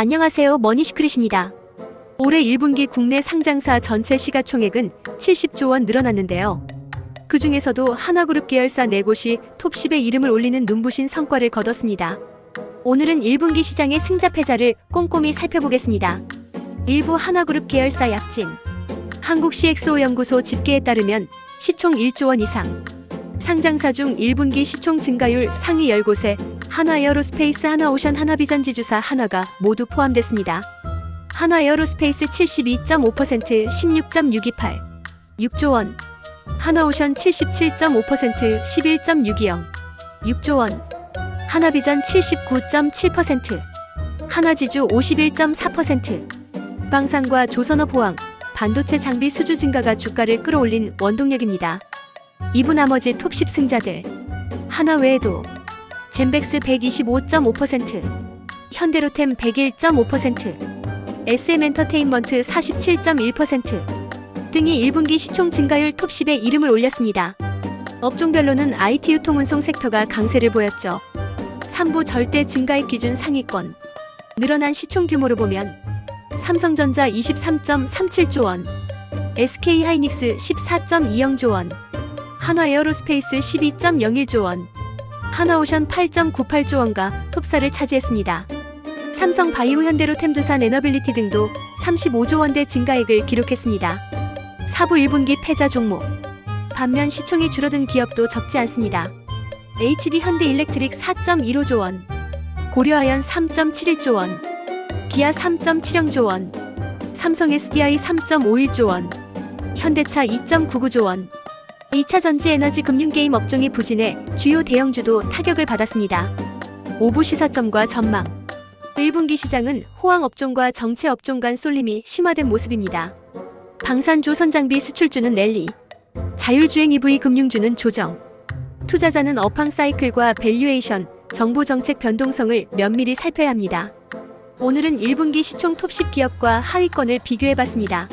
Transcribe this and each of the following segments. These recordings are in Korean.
안녕하세요. 머니시크릿입니다. 올해 1분기 국내 상장사 전체 시가총액은 70조 원 늘어났는데요. 그 중에서도 하나그룹 계열사 4곳이 톱10에 이름을 올리는 눈부신 성과를 거뒀습니다. 오늘은 1분기 시장의 승자 패자를 꼼꼼히 살펴보겠습니다. 일부 하나그룹 계열사 약진 한국 CXO 연구소 집계에 따르면 시총 1조 원 이상 상장사 중 1분기 시총 증가율 상위 10곳에 하나에어로스페이스, 하나오션, 하나비전 지주사 하나가 모두 포함됐습니다. 하나에어로스페이스 72.5%, 16.628, 6조 원. 하나오션 77.5%, 11.620, 6조 원. 하나비전 79.7%, 하나지주 51.4%. 방산과 조선업 호황, 반도체 장비 수주 증가가 주가를 끌어올린 원동력입니다. 이부 나머지 톱10 승자들. 하나 외에도 젠백스 125.5%, 현대로템 101.5%, SM엔터테인먼트 47.1% 등이 1분기 시총 증가율 톱10에 이름을 올렸습니다. 업종별로는 IT 유통 운송 섹터가 강세를 보였죠. 3부 절대 증가액 기준 상위권. 늘어난 시총 규모로 보면 삼성전자 23.37조 원, SK 하이닉스 14.20조 원, 한화 에어로스페이스 12.01조 원, 하나오션 8.98조 원과 톱사를 차지했습니다. 삼성 바이오 현대로 템두산 에너빌리티 등도 35조 원대 증가액을 기록했습니다. 사부 1분기 패자 종목. 반면 시총이 줄어든 기업도 적지 않습니다. HD 현대 일렉트릭 4.15조 원, 고려아연 3.71조 원, 기아 3.70조 원, 삼성 SDI 3.51조 원, 현대차 2.99조 원, 2차 전지 에너지 금융 게임 업종이 부진해 주요 대형주도 타격을 받았습니다. 오부 시사점과 전망. 1분기 시장은 호황 업종과 정체 업종 간 쏠림이 심화된 모습입니다. 방산 조 선 장비 수출주는 랠리, 자율주행 EV 금융주는 조정. 투자자는 업황 사이클과 밸류에이션, 정부 정책 변동성을 면밀히 살펴야 합니다. 오늘은 1분기 시총 톱10 기업과 하위권을 비교해봤습니다.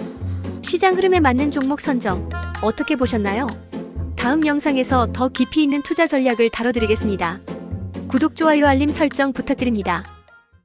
시장 흐름에 맞는 종목 선정, 어떻게 보셨나요? 다음 영상에서 더 깊이 있는 투자 전략을 다뤄드리겠습니다. 구독, 좋아요, 알림 설정 부탁드립니다.